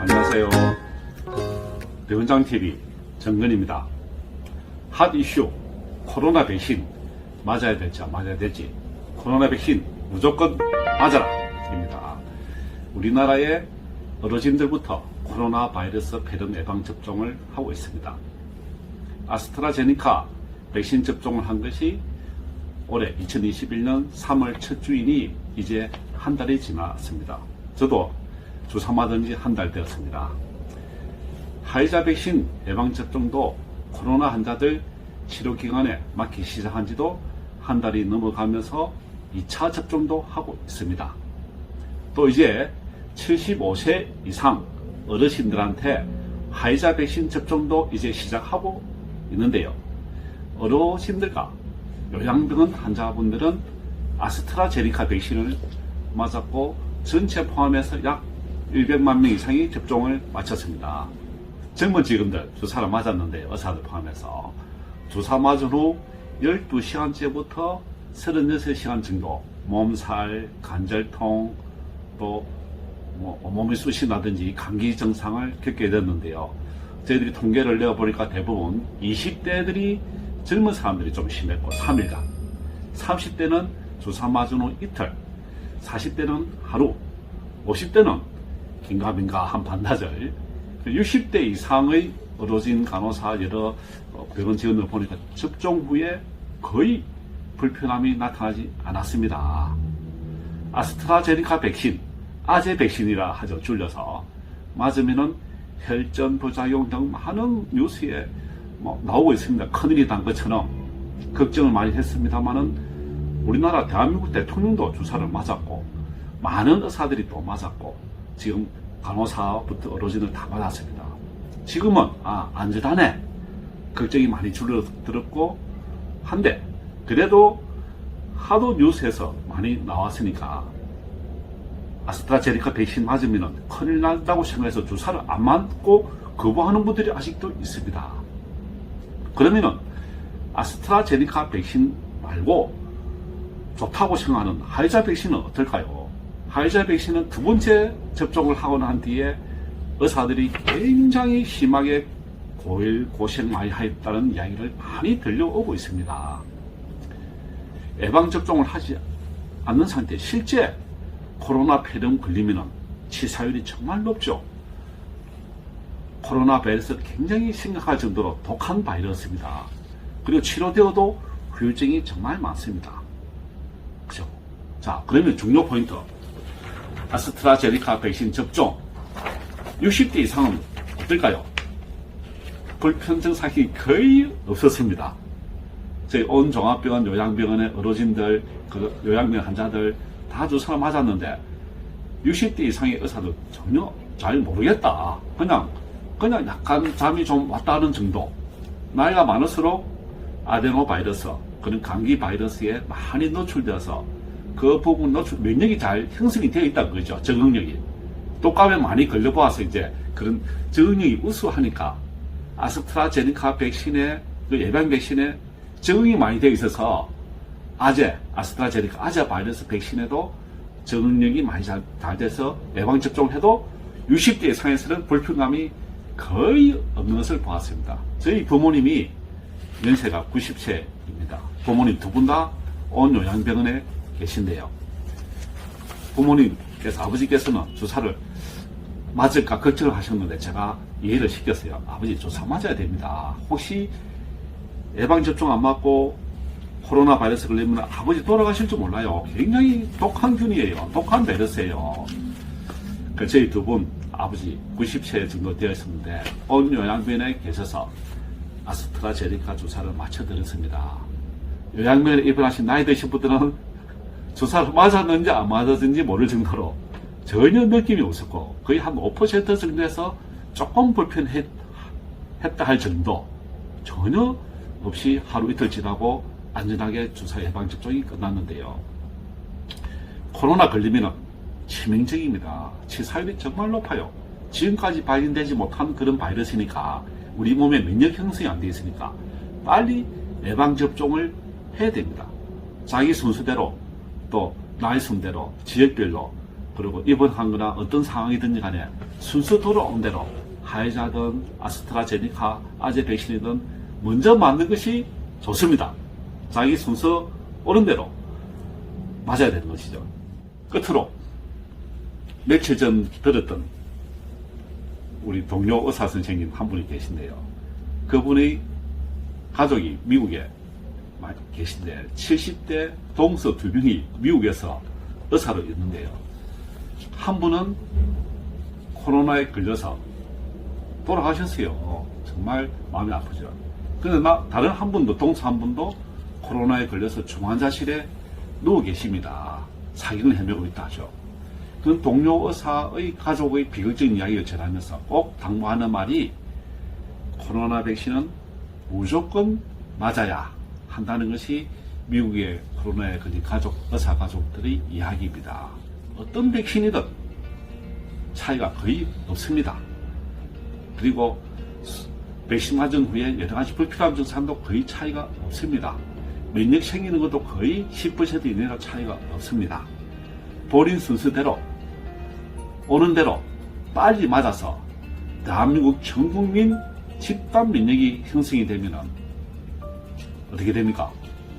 안녕하세요. 대원장TV 정근입니다. 핫 이슈 코로나 백신 맞아야 될지 안 맞아야 될지 코로나 백신 무조건 맞아라 입니다. 우리나라의 어르신들부터 코로나 바이러스 폐렴 예방 접종을 하고 있습니다. 아스트라제니카 백신 접종을 한 것이 올해 2021년 3월 첫 주인이 이제 한 달이 지났습니다. 저도 주사 맞은 지 한 달 되었습니다. 화이자 백신 예방접종도 코로나 환자들 치료 기간에 맞기 시작한 지도 한 달이 넘어가면서 2차 접종도 하고 있습니다. 또 이제 75세 이상 어르신들한테 화이자 백신 접종도 이제 시작하고 있는데요. 어르신들과 요양병원 환자분들은 아스트라제니카 백신을 맞았고 전체 포함해서 약 100만 명 이상이 접종을 마쳤습니다. 젊은 직원들 주사를 맞았는데 의사들 포함해서 주사 맞은 후 12시간째부터 36시간 정도 몸살, 간절통, 또 뭐, 몸이 쑤신다든지 감기 증상을 겪게 됐는데요. 저희들이 통계를 내어보니까 대부분 20대들이 젊은 사람들이 좀 심했고 3일간 30대는 주사 맞은 후 이틀 40대는 하루 50대는 긴가민가 한 반나절 60대 이상의 어르신 간호사 여러 어, 병원 직원들 보니까 접종 후에 거의 불편함이 나타나지 않았습니다. 아스트라제니카 백신, 아제 백신이라 하죠. 줄여서. 맞으면은 혈전 부작용 등 많은 뉴스에 뭐 나오고 있습니다. 큰일이 난 것처럼 걱정을 많이 했습니다만은 우리나라 대한민국 대통령도 주사를 맞았고 많은 의사들이 또 맞았고 지금 간호사부터 어르신을 다 맞았습니다. 지금은 아 안전하네 걱정이 많이 줄어들었고 한데 그래도 하도 뉴스에서 많이 나왔으니까 아스트라제니카 백신 맞으면 큰일 난다고 생각해서 주사를 안 맞고 거부하는 분들이 아직도 있습니다. 그러면은 아스트라제니카 백신 말고 좋다고 생각하는 화이자 백신은 어떨까요? 화이자 백신은 두 번째 접종을 하고 난 뒤에 의사들이 굉장히 심하게 고일 고생 많이 하였다는 이야기를 많이 들려오고 있습니다. 예방 접종을 하지 않는 상태 실제 코로나 폐렴 걸리면 치사율이 정말 높죠. 코로나 바이러스 굉장히 심각할 정도로 독한 바이러스입니다. 그리고 치료되어도 후유증이 정말 많습니다. 그죠? 자, 그러면 중요 포인트. 아스트라제니카 백신 접종. 60대 이상은 어떨까요? 불편증 사실이 거의 없었습니다. 저희 온 종합병원 요양병원의 어르신들, 그 요양병 환자들 다 주사를 맞았는데 60대 이상의 의사도 전혀 잘 모르겠다. 그냥 그냥 약간 잠이 좀 왔다는 정도. 나이가 많을수록 아데노 바이러스, 그런 감기 바이러스에 많이 노출되어서 그 부분 노출, 면역이 잘 형성이 되어 있다는 거죠. 적응력이. 독감에 많이 걸려보아서 이제 그런 적응력이 우수하니까 아스트라제니카 백신의 그 예방 백신에 적응이 많이 되어 있어서 아제, 아스트라제니카 아제 바이러스 백신에도 적응력이 많이 잘, 잘 돼서 예방 접종을 해도 60대 이상에서는 불편감이 거의 없는 것을 보았습니다. 저희 부모님이 연세가 90세입니다. 부모님 두 분 다 온 요양병원에 계신데요. 부모님께서 아버지께서는 주사를 맞을까 걱정을 하셨는데 제가 이해를 시켰어요. 아버지 주사 맞아야 됩니다. 혹시 예방접종 안 맞고 코로나 바이러스 걸리면 아버지 돌아가실 줄 몰라요. 굉장히 독한 균이에요. 독한 바이러스예요. 그 저희 두 분 아버지 90세 정도 되었는데 온 요양병원에 계셔서 아스트라제니카 주사를 맞춰드렸습니다. 요양병원에 입원하신 나이 드신 분들은 주사를 맞았는지 안 맞았는지 모를 정도로 전혀 느낌이 없었고 거의 한 5% 정도에서 조금 불편했다 할 정도 전혀 없이 하루 이틀 지나고 안전하게 주사 예방 접종이 끝났는데요. 코로나 걸리면 치명적입니다. 치사율이 정말 높아요. 지금까지 발견되지 못한 그런 바이러스니까 우리 몸에 면역 형성이 안돼 있으니까 빨리 예방 접종을 해야 됩니다. 자기 순서대로 또 나이 순대로 지역별로 그리고 입원한 거나 어떤 상황이든지 간에 순서 돌아온 대로 화이자든 아스트라제니카 아제 백신이든 먼저 맞는 것이 좋습니다. 자기 순서 오른 대로 맞아야 되는 것이죠. 끝으로 며칠 전 들었던 우리 동료 의사 선생님 한 분이 계신데요. 그분의 가족이 미국에 계신데 70대 동서 두 명이 미국에서 의사로 있는데요. 한 분은 코로나에 걸려서 돌아가셨어요. 정말 마음이 아프죠. 나 다른 한 분도 동서 한 분도 코로나에 걸려서 중환자실에 누워 계십니다. 사경을 헤매고 있다 하죠. 그 동료 의사의 가족의 비극적인 이야기를 전하면서 꼭 당부하는 말이 코로나 백신은 무조건 맞아야 한다는 것이 미국의 코로나에 걸린 가족, 의사 가족들의 이야기입니다. 어떤 백신이든 차이가 거의 없습니다. 그리고 백신 맞은 후에 여러 가지 불필요한 증상도 거의 차이가 없습니다. 면역 생기는 것도 거의 10% 이내로 차이가 없습니다. 본인 순서대로 오는 대로 빨리 맞아서 대한민국 전 국민 집단 면역이 형성이 되면 어떻게 됩니까?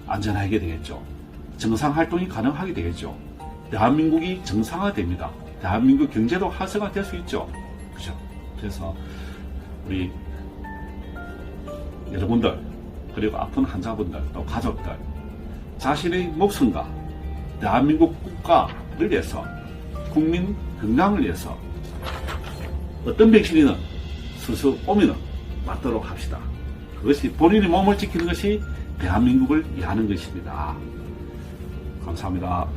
안전하게 되겠죠. 정상 활동이 가능하게 되겠죠. 대한민국이 정상화됩니다. 대한민국 경제도 활성화 될 수 있죠. 그죠? 그래서 우리 여러분들 그리고 아픈 환자분들 또 가족들 자신의 목숨과 대한민국 국가를 위해서 국민 건강을 위해서 어떤 백신이든 스스로 오면은 맞도록 합시다. 그것이 본인의 몸을 지키는 것이 대한민국을 위하는 것입니다. 감사합니다.